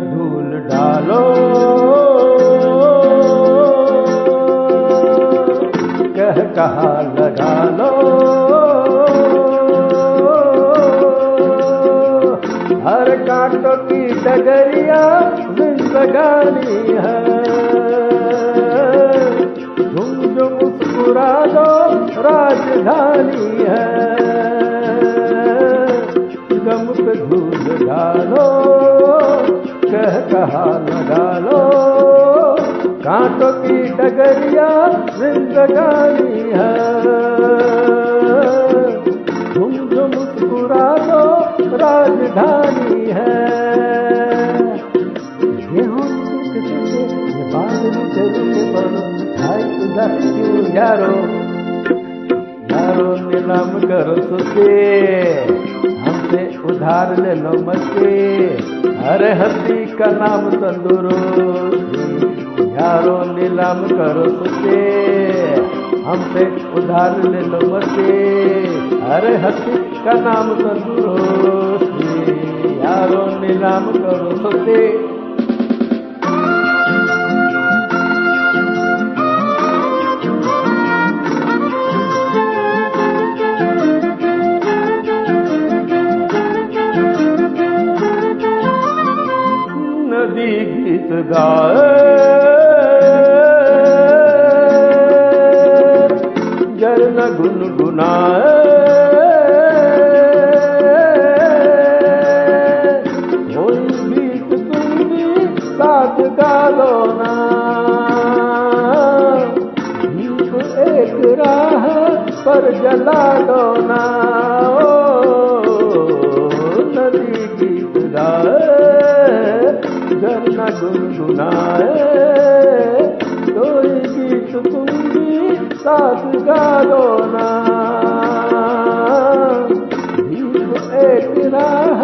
धूल डालो। कह कहा लगा लो हर कांटो की डगरिया जिंदगानी है। तुम जो मुस्कुरा दो राजधानी है। कह लगा लो कांटों की डगरिया जिंदगानी है। तुम जो मुस्कुरा दो राजधानी है। ये हो सुख सुखे ये बादल चलते बनो हाय उदासी क्यों यारो? यारो नीलाम करो सुखे। हमसे उधार ले लो मस्ती। अरे हसी का नाम तंदुरुस्ती यारो नीलाम करो सुते हमसे उधार ले लो मसे अरे हसी का नाम तंदुरुस्ती यारो नीलाम करो सुखे गीत गाए गुनगुनाए। गीत गालो ना। एक राह पर जला दो ना। गुनगुनाए कोई गीत तुम भी साथ गा लो ना एक राह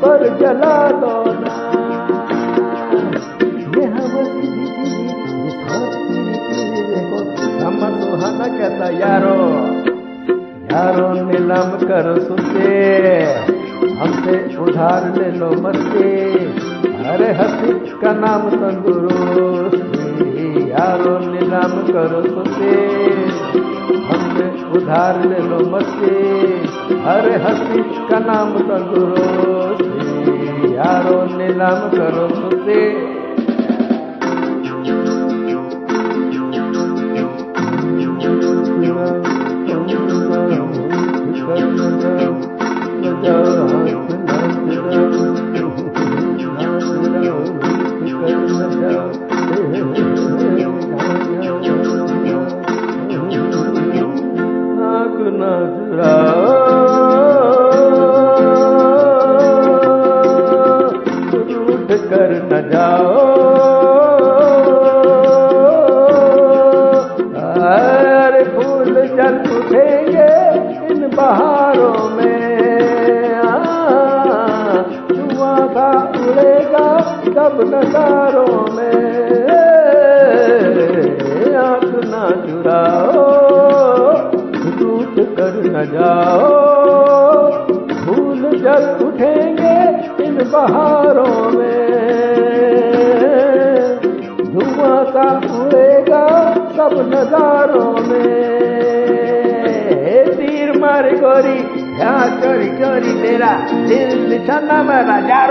पर जला दो ना। कहता यारो। यारो नीलम कर सुते, हमसे उधार ले लो मस्ती। अरे हसी का नाम तंदुरुस्ती, यारो नीलाम करो सुते। हमसे उधार ले लो मस्ती। अरे हसी का नाम तंदुरुस्ती, यारो नीलाम करो सुते। कर न जाओ अरे फूल जल उठेंगे इन बहारों में आ, धुआँ सा उड़ेगा सब नजारों में कर न जाओ। फूल जल उठेंगे इन बहारों में। धुआँ सा उड़ेगा सब नजारों में। तीर मार गोरी यहाँ चोरी चोरी तेरा दिल निशाना में राजा